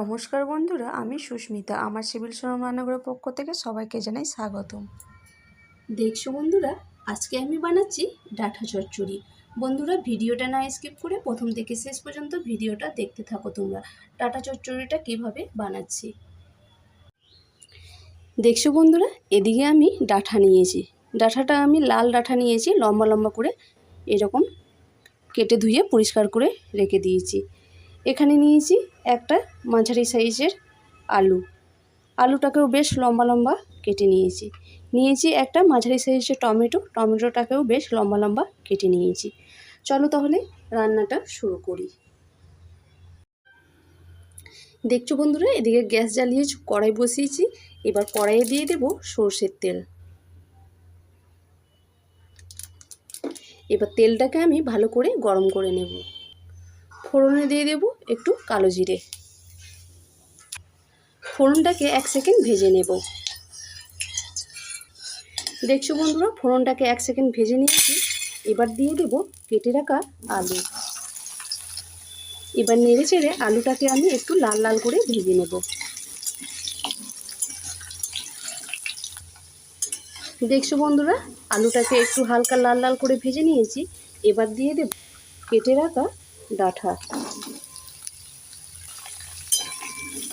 নমস্কার বন্ধুরা, আমি সুস্মিতা। আমার সিভিল শ্রম রান্নাঘরের পক্ষ থেকে সবাইকে জানাই স্বাগতম। দেখছ বন্ধুরা, আজকে আমি বানাচ্ছি ডাঁটা চচ্চড়ি। বন্ধুরা, ভিডিওটা না স্কিপ করে প্রথম থেকে শেষ পর্যন্ত ভিডিওটা দেখতে থাকো তোমরা। ডাঁটা চচ্চড়িটা কীভাবে বানাচ্ছি? দেখছ বন্ধুরা, এদিকে আমি ডাঁটা নিয়েছি। ডাঁটাটা আমি লাল ডাঁটা নিয়েছি, লম্বা লম্বা করে এরকম কেটে ধুয়ে পরিষ্কার করে রেখে দিয়েছি। এখানে নিয়েছি একটা মাঝারি সাইজের আলু। আলুটাকেও বেশ লম্বা লম্বা কেটে নিয়েছি। নিয়েছি একটা মাঝারি সাইজের টমেটো। টমেটোটাকেও বেশ লম্বা লম্বা কেটে নিয়েছি। চলো তাহলে রান্নাটা শুরু করি। দেখছ বন্ধুরা, এদিকে গ্যাস জ্বালিয়ে কড়াই বসিয়েছি। এবার কড়াইয়ে দিয়ে দেব সর্ষের তেল। এবার তেলটাকে আমি ভালো করে গরম করে নেব। ফোড়নে দিয়ে দেব একটু কালো জিরে। ফোড়নটাকে এক সেকেন্ড ভেজে নেব। দেখছ বন্ধুরা, ফোড়নটাকে এক সেকেন্ড ভেজে নিয়েছি। এবার দিয়ে দেব কেটে রাখা আলু। এবার নেড়ে চেড়ে আলুটাকে আমি একটু লাল লাল করে ভেজে নেব। দেখছ বন্ধুরা, আলুটাকে একটু হালকা লাল লাল করে ভেজে নিয়েছি। এবার দিয়ে দেব কেটে রাখা ডাঁটা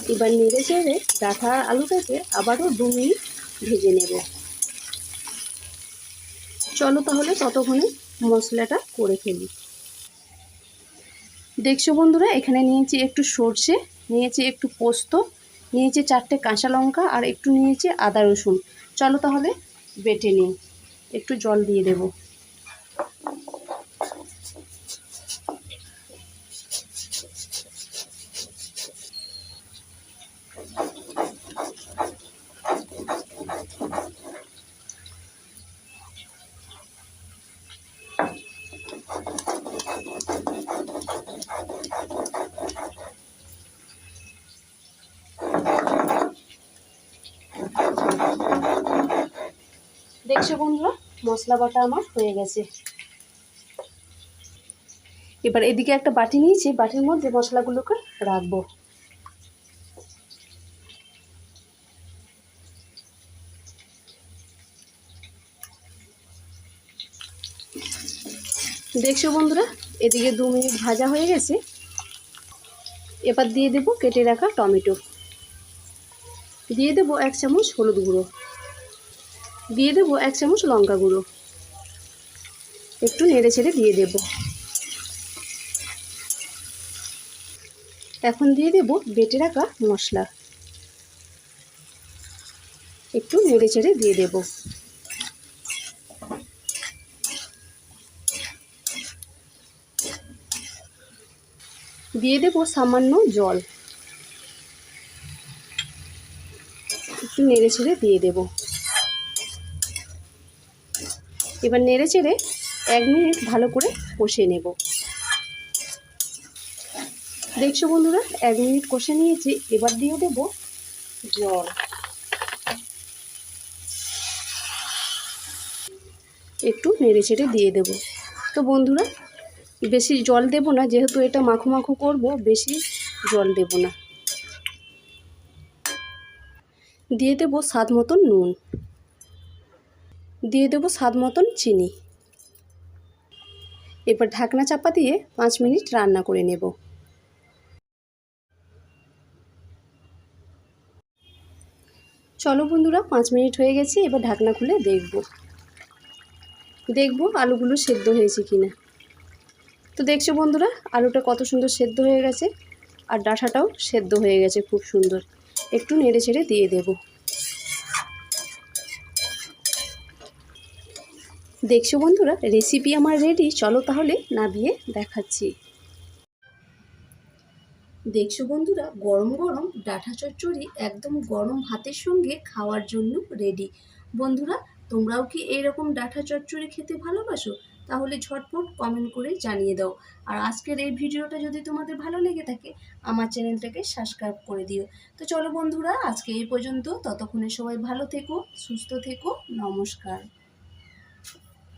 এবার নেড়ে চেড়ে ডাঁটা আলুটাকে আবারও দু মিনিট ভেজে নেব। চলো তাহলে ততক্ষণে মশলাটা করে ফেলি। দেখছ বন্ধুরা, এখানে নিয়েছি একটু সর্ষে, নিয়েছি একটু পোস্ত, নিয়েছি চারটে কাঁচা লঙ্কা আর একটু নিয়েছি আদা রসুন। চলো তাহলে বেটে নিই। একটু জল দিয়ে দেবো। দেখছ বন্ধুরা, মশলা বাটা আমার হয়ে গেছে। এবার এদিকে একটা বাটি নিয়েছি, বাটির মধ্যে মশলাগুলোকে রাখব। দেখছ বন্ধুরা, এদিকে দু মিনিট ভাজা হয়ে গেছে। এবার দিয়ে দেব কেটে রাখা টমেটো। দিয়ে দেব এক চামচ হলুদ গুঁড়ো। দিয়ে দেবো এক চামচ লঙ্কা গুঁড়ো। একটু নেড়ে ছেড়ে দিয়ে দেব। এখন দিয়ে দেব বেটে রাখা মশলা। একটু নেড়ে ছেড়ে দিয়ে দেব। দিয়ে দেব সামান্য জল। একটু নেড়ে ছেড়ে দিয়ে দেবো। এবার নেড়ে চেড়ে এক মিনিট ভালো করে কষে নেব। দেখছ বন্ধুরা, এক মিনিট কষে নিয়েছি, এবার দিয়ে দেব জল। একটু নেড়ে চেড়ে দিয়ে দেব। তো বন্ধুরা, বেশি জল দেব না, যেহেতু এটা মাখো মাখো করব, বেশি জল দেব না। দিয়ে দেব স্বাদ মতন নুন। দিয়ে দেবো স্বাদ মতন চিনি। এবার ঢাকনা চাপা দিয়ে পাঁচ মিনিট রান্না করে নেব। চলো বন্ধুরা, পাঁচ মিনিট হয়ে গেছে, এবার ঢাকনা খুলে দেখব। দেখব আলুগুলো সেদ্ধ হয়েছে কি না তো দেখছ বন্ধুরা, আলুটা কত সুন্দর সেদ্ধ হয়ে গেছে, আর ডাঁটাটাও সেদ্ধ হয়ে গেছে খুব সুন্দর। একটু নেড়ে ছেড়ে দিয়ে দেবো। দেখছ বন্ধুরা রেসিপি আমার রেডি চলো তাহলে নাবিয়ে দেখাচ্ছি। দেখছ বন্ধুরা, গরম গরম ডাঁটা চচ্চড়ি একদম গরম ভাতের সঙ্গে খাওয়ার জন্য রেডি বন্ধুরা, তোমরাও কি এইরকম ডাঁটা চচ্চড়ি খেতে ভালোবাসো? তাহলে ঝটপট কমেন্ট করে জানিয়ে দাও। আর আজকের এই ভিডিওটা যদি তোমাদের ভালো লেগে থাকে, আমার চ্যানেলটাকে সাবস্ক্রাইব করে দিও। তো চলো বন্ধুরা, আজকে এই পর্যন্ত। ততক্ষণে সবাই ভালো থেকো, সুস্থ থেকো, নমস্কার।